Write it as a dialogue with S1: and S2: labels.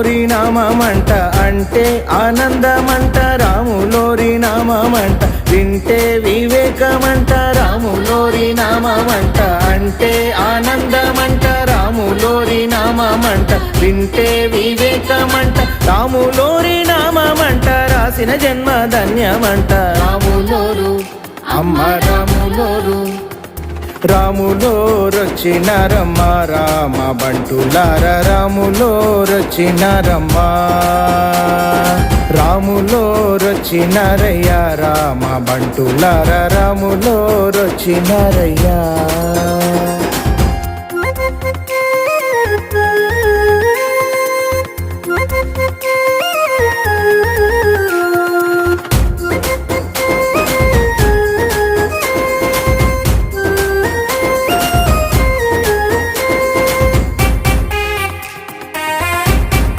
S1: రాములోరి నామమంట అంటే ఆనందమంట రాములోరి నామమంట వింటే వివేకమంట రాములోరి నామమంట అంటే ఆనందమంట రాములోరి నామమంట వింటే వివేకమంట రాములోరి నామమంట రాసిన జన్మ ధన్యమంట రాములోరు అమ్మ రాము రాములో రచిన రమ్మ రామ బంటులార రాములో రచిన రమ్మ రాములోరొచ్చిన రయ్యా రామ బంటులార రాములోరొచ్చిన రయ్యా